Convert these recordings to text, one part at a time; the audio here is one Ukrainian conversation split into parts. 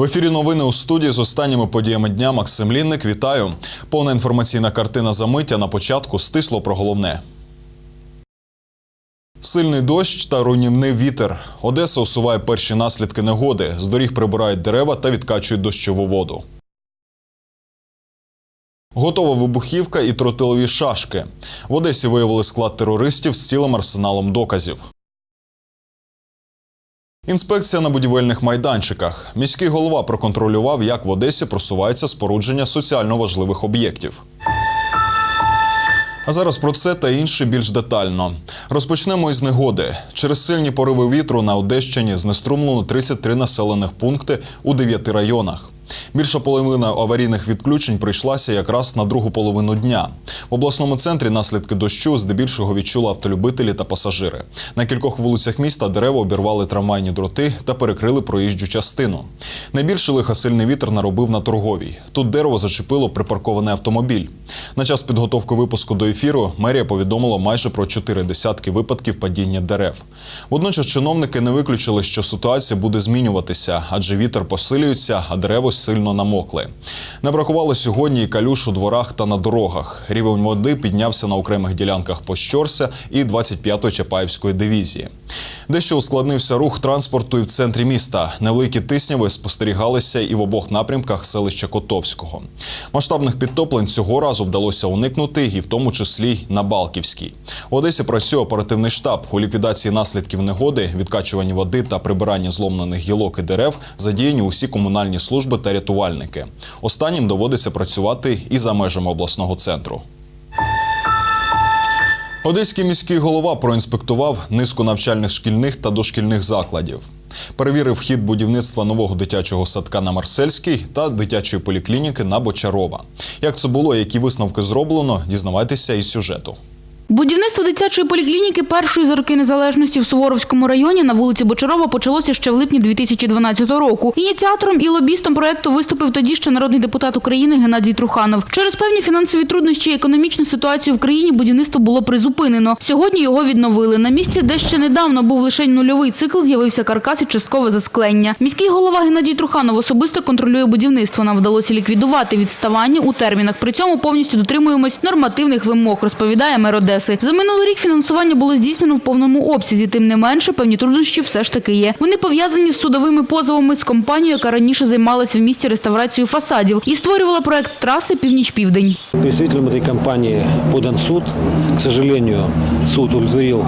В ефірі новини у студії з останніми подіями дня Максим Лінник. Вітаю. Повна інформаційна картина замиття на початку стисло про головне. Сильний дощ та руйнівний вітер. Одеса усуває перші наслідки негоди. З доріг прибирають дерева та відкачують дощову воду. Готова вибухівка і тротилові шашки. В Одесі виявили склад терористів з цілим арсеналом доказів. Інспекція на будівельних майданчиках. Міський голова проконтролював, як в Одесі просувається спорудження соціально важливих об'єктів. А зараз про це та інше більш детально. Розпочнемо із негоди. Через сильні пориви вітру на Одещині знеструмлено 33 населених пункти у 9 районах. Більша половина аварійних відключень прийшлася якраз на другу половину дня. В обласному центрі наслідки дощу здебільшого відчули автолюбителі та пасажири. На кількох вулицях міста дерева обірвали трамвайні дроти та перекрили проїжджу частину. Найбільше лиха сильний вітер наробив на торговій. Тут дерево зачепило припаркований автомобіль. На час підготовки випуску до ефіру мерія повідомила майже про чотири десятки випадків падіння дерев. Водночас чиновники не виключили, що ситуація буде змінюватися, адже вітер посилюється, а дерева сильно намокли. Не бракувало сьогодні і калюш у дворах та на дорогах. Рівень води піднявся на окремих ділянках Пощорся і 25-ї Чапаївської дивізії. Дещо ускладнився рух транспорту і в центрі міста. Невеликі тисняви спостерігалися і в обох напрямках селища Котовського. Масштабних підтоплень цього разу вдалося уникнути, і в тому числі й на Балківській. В Одесі працює оперативний штаб у ліквідації наслідків негоди, відкачуванні води та прибиранні зломлених гілок і дерев задіяні усі комунальні служби та рятувальники. Останнім доводиться працювати і за межами обласного центру. Одеський міський голова проінспектував низку навчальних шкільних та дошкільних закладів. Перевірив хід будівництва нового дитячого садка на Марсельській та дитячої поліклініки на Бочарова. Як це було, які висновки зроблено, дізнавайтеся із сюжету. Будівництво дитячої поліклініки першої за роки незалежності в Суворовському районі на вулиці Бочарова почалося ще в липні 2012 року. Ініціатором і лобістом проекту виступив тоді ще народний депутат України Геннадій Труханов. Через певні фінансові труднощі і економічну ситуацію в країні будівництво було призупинено. Сьогодні його відновили. На місці, де ще недавно був лише нульовий цикл, з'явився каркас і часткове засклення. Міський голова Геннадій Труханов особисто контролює будівництво. Нам вдалося ліквідувати відставання у термінах. При цьому повністю дотримуємось нормативних вимог, розповідає мер Одеси. За минулий рік фінансування було здійснено в повному обсязі. Тим не менше, певні труднощі все ж таки є. Вони пов'язані з судовими позовами з компанією, яка раніше займалася в місті реставрацією фасадів і створювала проект траси Північ-Південь. Представителям цієї компанії подан суд. К сожалению, суд удовлетворил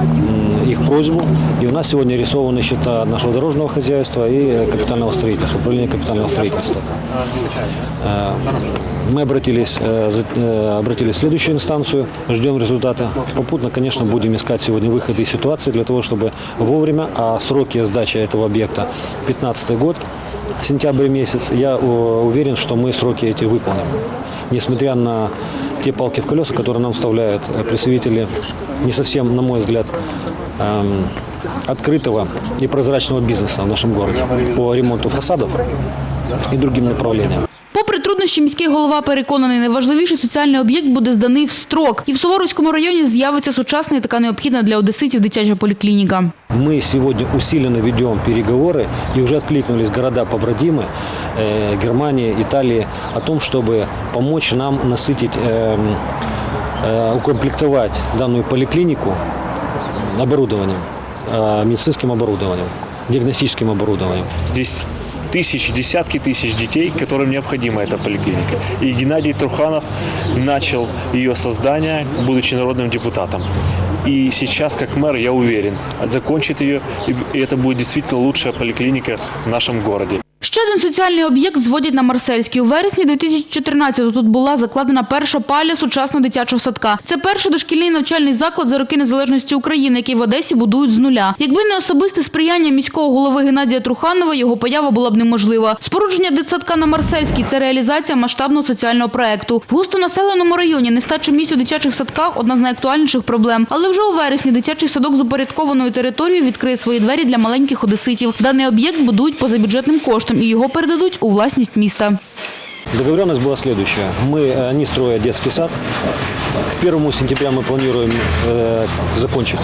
их просьбу. И у нас сегодня арестованы счета нашего дорожного хозяйства и э, капитального строительства, управления капитального строительства. Э, Мы обратились, э, обратились в следующую инстанцию, ждем результата. Попутно, конечно, будем искать сегодня выходы из ситуации для того, чтобы вовремя, а сроки сдачи этого объекта 15 год, сентябрь месяц, я уверен, что мы сроки эти выполним. Несмотря на те палки в колеса, которые нам вставляют представители не совсем, на мой взгляд, открытого и прозрачного бизнеса в нашем городе по ремонту фасадов и другим направлениям. Попри труднощі, міський голова переконаний, найважливіший соціальний об'єкт буде зданий в строк. І в Суворовському районі з'явиться сучасна і така необхідна для одеситів дитяча поліклініка. Мы сегодня усиленно ведем переговоры и уже откликнулись города побратимы э, Германии, Италии о том, чтобы помочь нам насытить, эм, э, укомплектовать данную поликлинику оборудованием, э, медицинским оборудованием, диагностическим оборудованием. Здесь тысячи, десятки тысяч детей, которым необходима эта поликлиника. И Геннадий Труханов начал ее создание, будучи народным депутатом. И сейчас, как мэр, я уверен, закончит ее, и и это будет действительно лучшая поликлиника в нашем городе. Ще один соціальний об'єкт зводять на Марсельській. У вересні 2014-го тут була закладена перша паля сучасного дитячого садка. Це перший дошкільний навчальний заклад за роки незалежності України, який в Одесі будують з нуля. Якби не особисте сприяння міського голови Геннадія Труханова, його поява була б неможлива. Спорудження дитсадка на Марсельській – це реалізація масштабного соціального проекту. В густонаселеному районі нестача місць у дитячих садках – одна з найактуальніших проблем. Але вже у вересні дитячий садок з упорядкованою територією відкриє свої двері для маленьких одеситів. Даний об'єкт будують поза бюджетним коштом і його передадуть у власність міста. Договоренность была следующая. Мы, э, они строят детский сад. К 1 сентября мы планируем э, закончить.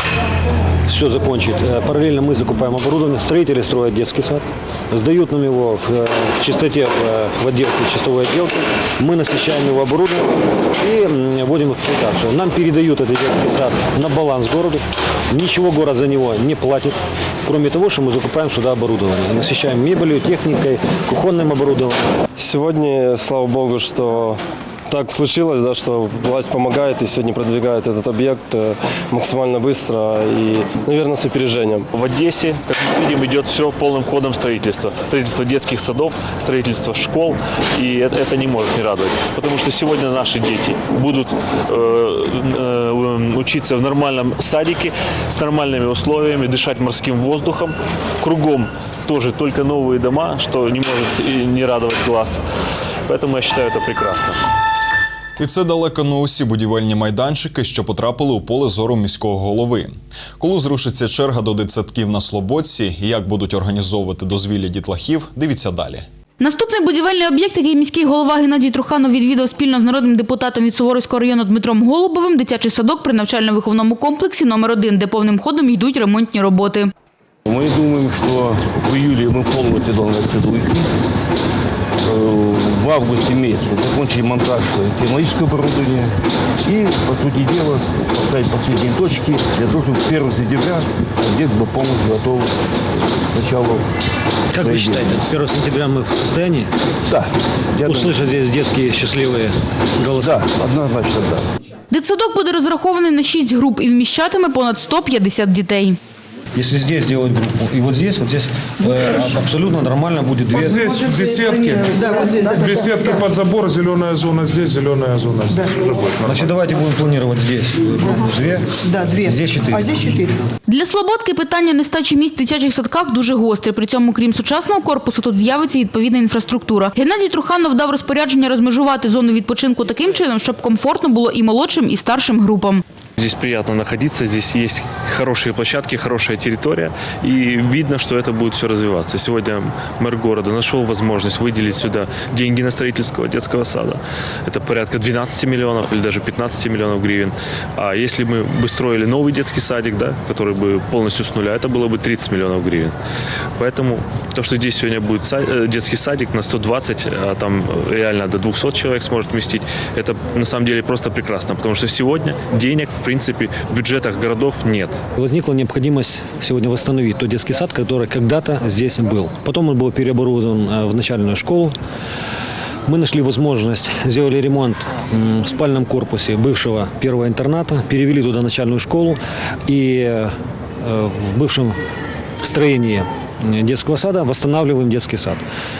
Все закончить. Э, Параллельно мы закупаем оборудование. Строители строят детский сад. Сдают нам его в, э, в чистоте, э, в отделке, в чистовой отделке. Мы насыщаем его оборудованием и м, вводим в эксплуатацию. Нам передают этот детский сад на баланс городу. Ничего город за него не платит. Кроме того, что мы закупаем сюда оборудование. Насыщаем мебелью, техникой, кухонным оборудованием. Сегодня, слава богу, что так случилось, да, что власть помогает и сегодня продвигает этот объект э, максимально быстро и, наверное, с опережением. В Одессе, как мы видим, идет все полным ходом строительства. Строительство детских садов, строительство школ. И это, это не может не радовать. Потому что сегодня наши дети будут э, э, учиться в нормальном садике с нормальными условиями, дышать морским воздухом. Кругом тоже только новые дома, что не может не радовать глаз. Поэтому я считаю это прекрасно. І це далеко не усі будівельні майданчики, що потрапили у поле зору міського голови. Коли зрушиться черга до дитсадків на Слободці і як будуть організовувати дозвілля дітлахів, дивіться далі. Наступний будівельний об'єкт, який міський голова Геннадій Труханов відвідав спільно з народним депутатом від Суворовського району Дмитром Голубовим, дитячий садок при навчально-виховному комплексі номер 1 де повним ходом йдуть ремонтні роботи. Мы думаем, что в июле мы полностью должны отсюда уйти. Э, В августе месяце закончили монтаж технологического оборудования и, по сути дела, поставить последние точки для того, чтобы 1 сентября объект был полностью готов к началу. Как вы строительства. считаете, 1 сентября мы в состоянии Да. Я думаю, услышать здесь детские счастливые голоса? да, однозначно да. Дитсадок буде розрахований на 6 груп і вміщатиме понад 150 дітей. Если здесь сделать группу, и вот здесь, вот здесь э, абсолютно нормально будет две. Вот здесь в беседке, в беседке под забор, зеленая зона здесь, зеленая зона здесь. Уже будет нормально. Значит, давайте будем планировать здесь группу две, Да, две. здесь четыре. А здесь четыре. Для Слободки питання нестачі місць в дитячих садках дуже гостре. При цьому, крім сучасного корпусу, тут з'явиться і відповідна інфраструктура. Геннадій Труханов дав розпорядження розмежувати зону відпочинку таким чином, щоб комфортно було і молодшим, і старшим групам. Здесь приятно находиться, здесь есть хорошие площадки, хорошая территория, и видно, что это будет все развиваться. Сегодня мэр города нашел возможность выделить сюда деньги на строительство детского сада. Это порядка 12 миллионов или даже 15 миллионов гривен. А если мы бы строили новый детский садик, да, который бы полностью с нуля, это было бы 30 миллионов гривен. Поэтому то, что здесь сегодня будет э, детский садик на 120, а там реально до 200 человек сможет вместить, это на самом деле просто прекрасно, потому что сегодня денег, в принципе, в бюджетах городов нет. Возникла необходимость сегодня восстановить тот детский сад, который когда-то здесь был. Потом он был переоборудован э, в начальную школу. Мы нашли возможность, сделали ремонт в спальном корпусе бывшего первого интерната, перевели туда начальную школу и э, в бывшем строении детского сада восстанавливаем детский сад.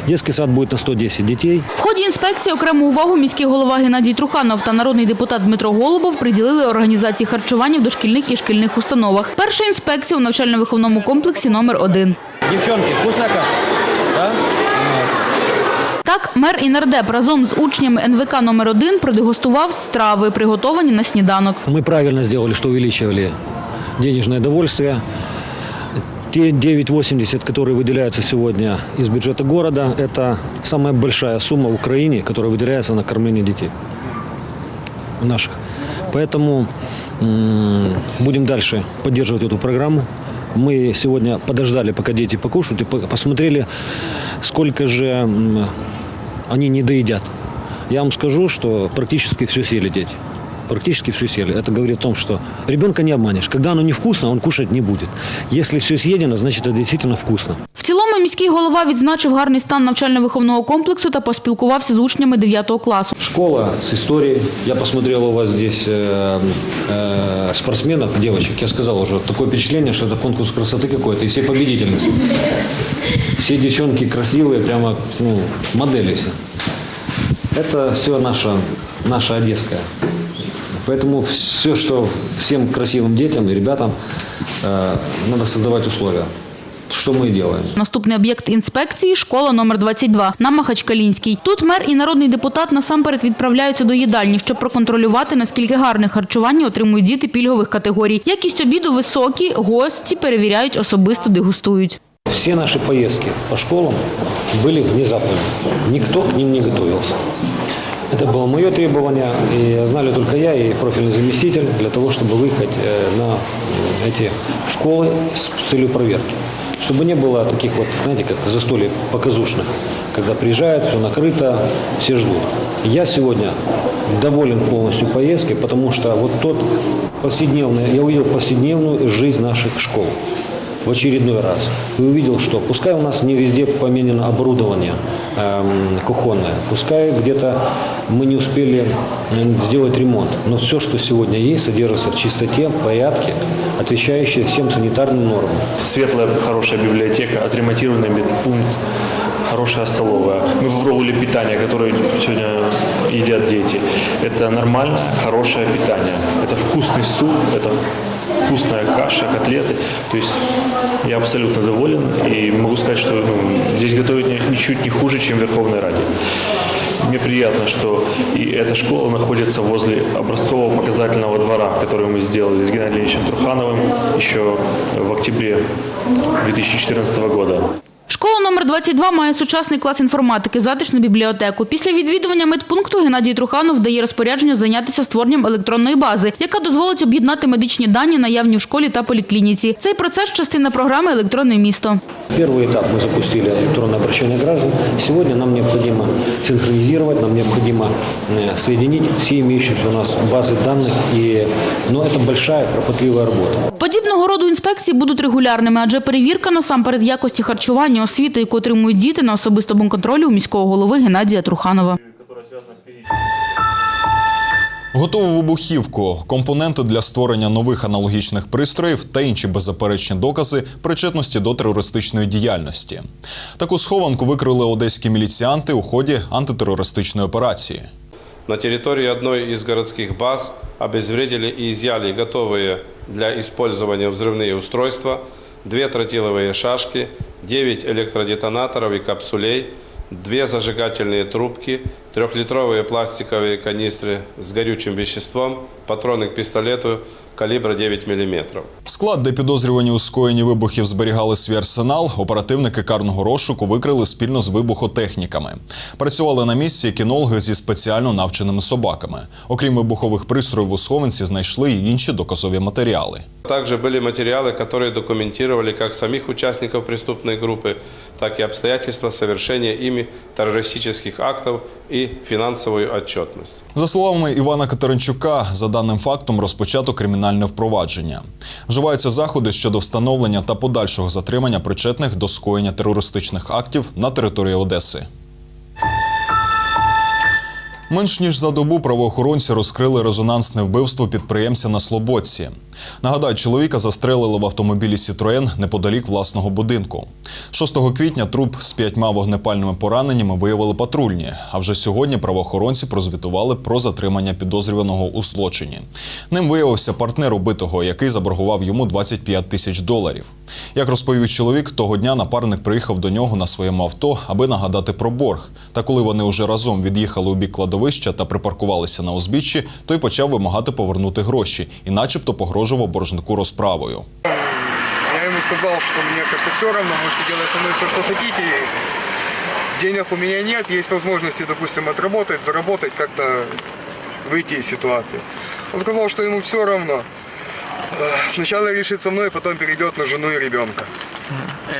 Детский сад будет на 110 детей. В ході інспекції окрему увагу міський голова Геннадій Труханов та народний депутат Дмитро Голубов приділили організації харчування в дошкільних і шкільних установах. Перша інспекція у навчально-виховному комплексі номер 1 Девчонки, вкусная каша? Да? Так, мер і нардеп разом з учнями НВК номер 1 продегустував страви, приготовані на сніданок. Мы правильно сделали, что увеличивали денежное довольствие. Те 9,80, которые выделяются сегодня из бюджета города, это самая большая сумма в Украине, которая выделяется на кормление детей наших. Поэтому будем дальше поддерживать эту программу. Мы сегодня подождали, пока дети покушают, и по- посмотрели, сколько же они не доедят. Я вам скажу, что практически все съели дети. Практически все съели. Это говорит о том, что ребенка не обманешь. Когда оно невкусно, он кушать не будет. Если все съедено, значит это действительно вкусно. В цілому Місцевий міський голова відзначив гарний стан навчально-виховного комплексу та поспілкувався з учнями 9 класу. Школа с историей. Я посмотрел у вас здесь э, э, спортсменов, девочек. Я сказал уже, такое впечатление, что это конкурс красоты какой-то. И все победительницы. Все девчонки красивые, прямо ну, модели все. Это все наша, наша одесская. Поэтому все, что всем красивым детям и ребятам э, надо создавать условия. Что мы и делаем. Наступний об'єкт інспекції – школа номер 22 на Махачкалінській. Тут мер і народний депутат насамперед відправляються до їдальні, щоб проконтролювати, наскільки гарне харчування отримують діти пільгових категорій. Якість обіду високі, гості перевіряють, особисто дегустують. Все наши поездки по школам были внезапными. Никто к ним не готовился. Это было мое требование, и знали только я и профильный заместитель для того, чтобы выехать э, на м, эти школы с целью проверки. Чтобы не было таких вот, знаете, как застолий показушных, когда приезжают, все накрыто, все ждут. Я сегодня доволен полностью поездкой, потому что вот тот повседневный, я увидел повседневную жизнь наших школ в очередной раз. И увидел, что пускай у нас не везде поменено оборудование эм, кухонное, пускай где-то мы не успели сделать ремонт, но все, что сегодня есть, содержится в чистоте, порядке, отвечающее всем санитарным нормам. Светлая, хорошая библиотека, отремонтированный медпункт, хорошая столовая. Мы попробовали питание, которое сегодня едят дети. Это нормальное, хорошее питание. Это вкусный суп, это вкусная каша, котлеты. То есть я абсолютно доволен и могу сказать, что ну, здесь готовят ни- ничуть не хуже, чем в Верховной Раде. Мне приятно, что и эта школа находится возле образцово-показательного двора, который мы сделали с Геннадием Ильичем Трухановым еще в октябре 2014 года. Школа номер 22 має сучасний клас інформатики, затишну бібліотеку. Після відвідування медпункту Геннадій Труханов дає розпорядження зайнятися створенням електронної бази, яка дозволить об'єднати медичні дані, наявні в школі та поліклініці. Цей процес – частина програми «Електронне місто». Первый этап мы запустили электронное обращение граждан. Сегодня нам необходимо синхронизировать, нам необходимо э, соединить все имеющиеся у нас базы данных. И, но это большая, кропотливая работа. Подібного роду інспекції будуть регулярними, адже перевірка насамперед якості харчування, освіти, яку отримують діти на особистому контролі у міського голови Геннадія Труханова. Готову вибухівку, компоненти для створення нових аналогічних пристроїв та інші беззаперечні докази причетності до терористичної діяльності. Таку схованку викрили одеські міліціянти у ході антитерористичної операції. На территории одной из городских баз обезвредили и изъяли готовые для использования взрывные устройства, две тротиловые шашки, 9 электродетонаторов и капсулей, две зажигательные трубки, трехлитровые пластиковые канистры с горючим веществом, патроны к пистолету калибра 9 мм. Склад, де підозрювані у скоєнні вибухів зберігали свій арсенал, оперативники карного розшуку викрили спільно з вибухотехніками. Працювали на місці кінологи зі спеціально навченими собаками. Окрім вибухових пристроїв у схованці, знайшли й інші доказові матеріали. Также были материалы, которые документировали как самих участников преступной группы, так и обстоятельства совершения ими террористических актов и финансовую отчетность. За словами Івана Катеринчука, за даним фактом розпочато кримінальне впровадження. Вживаються заходи щодо встановлення та подальшого затримання причетних до скоєння терористичних актів на території Одеси. Менш ніж за добу правоохоронці розкрили резонансне вбивство підприємця на Слободці. Нагадаю, чоловіка застрелили в автомобілі Сітроен неподалік власного будинку. 6 квітня труп з п'ятьма вогнепальними пораненнями виявили патрульні. А вже сьогодні правоохоронці прозвітували про затримання підозрюваного у злочині. Ним виявився партнер убитого, який заборгував йому 25 тисяч доларів. Як розповів чоловік, того дня напарник приїхав до нього на своєму авто, аби нагадати про борг. Та коли вони уже разом від'їхали у бік кладовища та припаркувалися на узбіччі, той почав вимагати повернути гроші і, начебто, погрожував боржнику розправою. Я ему сказал, что мне как-то все равно, можете делать со мной все, что хотите. Денег у меня нет, есть возможности, допустим, отработать, заработать, как-то выйти из ситуации. Он сказал, что ему все равно. Э, Сначала решит со мной, потом перейдет на жену и ребенка.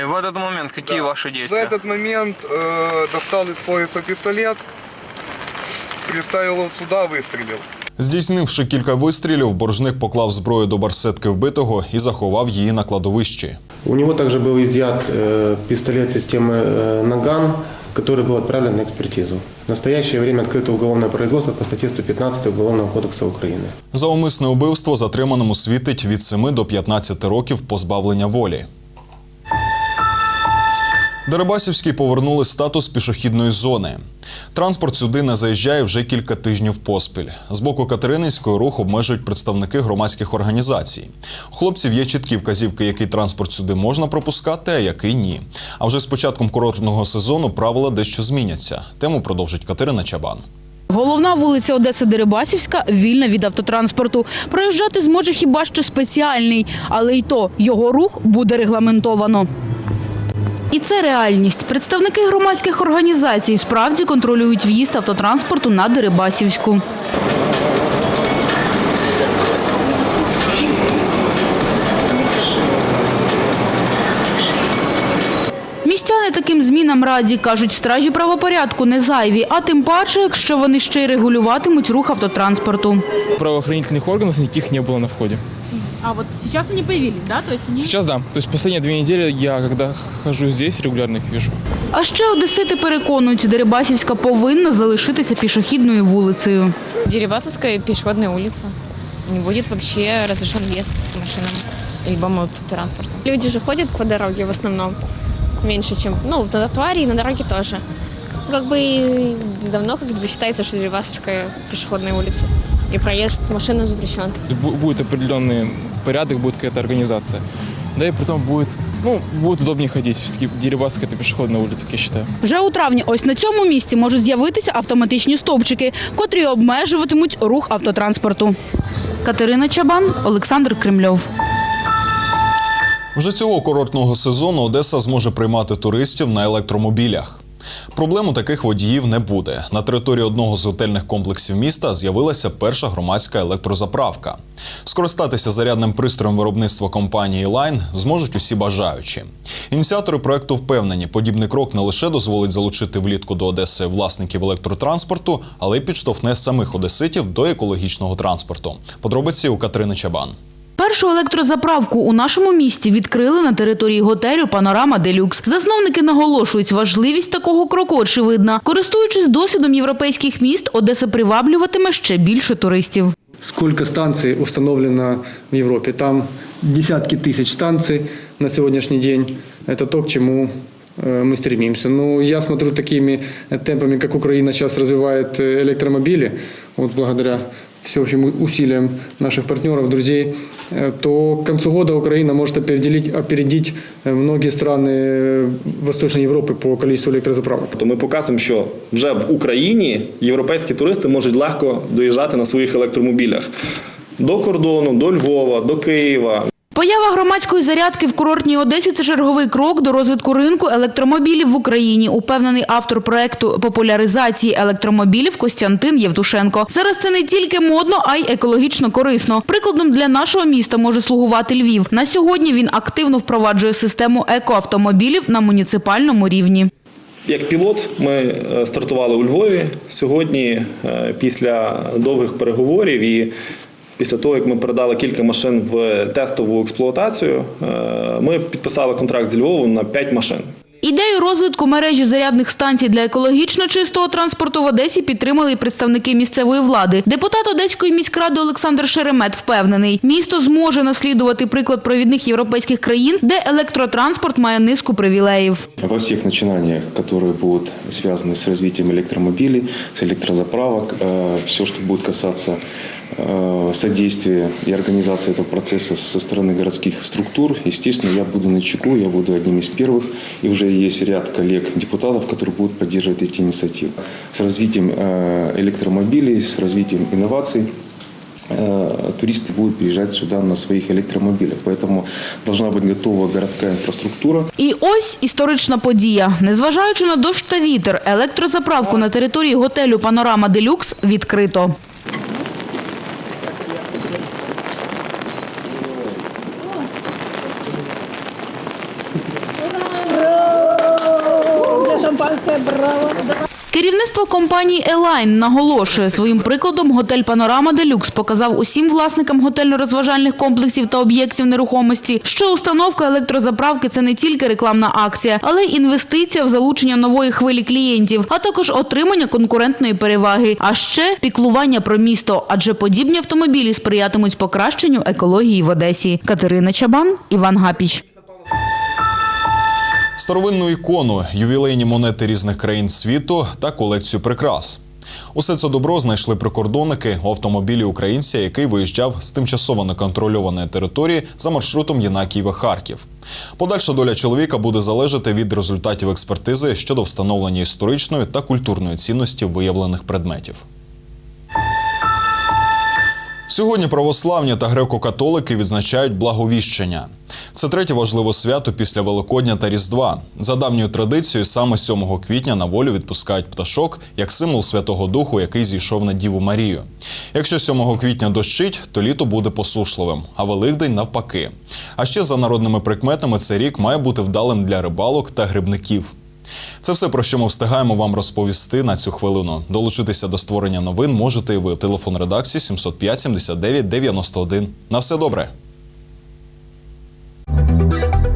И в этот момент какие ваши В действия? этот момент э, достал из пояса пистолет, приставил его сюда, выстрелил. Здійснивши кілька вистрілів, боржник поклав зброю до барсетки вбитого і заховав її на кладовищі. У него также был изъят э, пистолет системы э, «Наган», который был отправлен на экспертизу. В настоящее время открыто уголовное производство по статье 115 Уголовного кодекса Украины. За умисне убивство затриманому світить від 7 до 15 років позбавлення волі. Дерибасівській повернули статус пішохідної зони. Транспорт сюди не заїжджає вже кілька тижнів поспіль. З боку Катерининської рух обмежують представники громадських організацій. У хлопців є чіткі вказівки, який транспорт сюди можна пропускати, а який ні. А вже з початком курортного сезону правила дещо зміняться. Тему продовжить Катерина Чабан. Головна вулиця Одеси Дерибасівська вільна від автотранспорту. Проїжджати зможе хіба що спеціальний, але й то його рух буде регламентовано. І це реальність. Представники громадських організацій справді контролюють в'їзд автотранспорту на Дерибасівську. Містяни таким змінам раді, кажуть, стражі правопорядку не зайві, а тим паче, якщо вони ще й регулюватимуть рух автотранспорту. правоохранительных органов никаких не было на входе. А от зараз вони появились, да? То есть вони... Сейчас да. То есть последние две недели я, когда хожу здесь, регулярно их вижу. А ще одесити переконують, Дерибасівська повинна залишитися пішохідною вулицею. Дерибасовская пешеходная улица. Не будет вообще разрешен въезд машинам либо мототранспортом. Люди же ходят по дороге в основном меньше, чем... Ну, на тротуаре и на дороге тоже. Как бы и давно как бы считается, что Дерибасовская пешеходная улица. И проезд машинам запрещен. Бу- Будет определенный порядок, будет какая-то организация. Да и потом будет, ну, будет удобнее ходить. Все-таки Дерибасовская это пешеходная улица, я считаю. Вже у травні ось на цьому місці можуть з'явитися автоматичні стовпчики, котрі обмежуватимуть рух автотранспорту. Катерина Чабан, Олександр Кремльов. Вже цього курортного сезону Одеса зможе приймати туристів на електромобілях. Проблем у таких водіїв не буде. На території одного з готельних комплексів міста з'явилася перша громадська електрозаправка. Скористатися зарядним пристроєм виробництва компанії Line зможуть усі бажаючі. Ініціатори проекту впевнені, подібний крок не лише дозволить залучити влітку до Одеси власників електротранспорту, але й підштовхне самих одеситів до екологічного транспорту. Подробиці у Катерини Чабан. Першу електрозаправку у нашому місті відкрили на території готелю Панорама Делюкс. Засновники наголошують, важливість такого кроку очевидна. Користуючись досвідом європейських міст, Одеса приваблюватиме ще більше туристів. сколько станций установлено в Европе. Там десятки тысяч станций на сегодняшний день. Это то, к чему э, мы стремимся. Но я смотрю такими темпами, как Украина сейчас развивает э, электромобили, вот благодаря всеобщим усилиям наших партнеров, друзей, э, то к концу года Украина может опередить, опередить э, многие страны э, Восточной Европы по количеству электрозаправок. То ми показуємо, що вже в Україні європейські туристи можуть легко доїжджати на своїх електромобілях до кордону, до Львова, до Києва. Поява громадської зарядки в курортній Одесі – це черговий крок до розвитку ринку електромобілів в Україні, упевнений автор проекту популяризації електромобілів Костянтин Євтушенко. Зараз це не тільки модно, а й екологічно корисно. Прикладом для нашого міста може слугувати Львів. На сьогодні він активно впроваджує систему екоавтомобілів на муніципальному рівні. Як пілот ми е, стартували у Львові сьогодні е, після довгих переговорів і після того, як ми передали кілька машин в тестову експлуатацію, е, ми підписали контракт з Львовом на 5 машин. Ідею розвитку мережі зарядних станцій для екологічно чистого транспорту в Одесі підтримали і представники місцевої влади. Депутат Одеської міськради Олександр Шеремет впевнений, місто зможе наслідувати приклад провідних європейських країн, де електротранспорт має низку привілеїв. Во всех начинаниях, которые будут связаны с развитием электромобилей, с электрозаправок, все, что будет касаться э, содействия и организации этого процесса со стороны городских структур, естественно, я буду на чеку, я буду одним из первых. И уже есть ряд коллег-депутатов, которые будут поддерживать эти инициативы. С развитием э, электромобилей, с развитием инноваций э, туристы будут приезжать сюда на своих электромобилях. Поэтому должна быть готова городская инфраструктура. І ось історична подія. Незважаючи на дощ та вітер, електрозаправку на території готелю Панорама Делюкс відкрито. Керівництво компанії Елайн наголошує своїм прикладом готель Панорама Делюкс показав усім власникам готельно-розважальних комплексів та об'єктів нерухомості, що установка електрозаправки це не тільки рекламна акція, але й інвестиція в залучення нової хвилі клієнтів, а також отримання конкурентної переваги. А ще піклування про місто, адже подібні автомобілі сприятимуть покращенню екології в Одесі. Катерина Чабан, Іван Гапіч. Старовинну ікону, ювілейні монети різних країн світу та колекцію прикрас. Усе це добро знайшли прикордонники у автомобілі українця, який виїжджав з тимчасово неконтрольованої території за маршрутом Єнакієва-Харків. Подальша доля чоловіка буде залежати від результатів експертизи щодо встановлення історичної та культурної цінності виявлених предметів. Сьогодні православні та греко-католики відзначають благовіщення. Це третє важливе свято після Великодня та Різдва. За давньою традицією, саме 7 квітня на волю відпускають пташок як символ Святого Духу, який зійшов на Діву Марію. Якщо 7 квітня дощить, то літо буде посушливим, а Великдень навпаки. А ще за народними прикметами цей рік має бути вдалим для рибалок та грибників. Це все про що ми встигаємо вам розповісти на цю хвилину. Долучитися до створення новин можете і ви. Телефон редакції 705 79 91. На все добре. Thank you.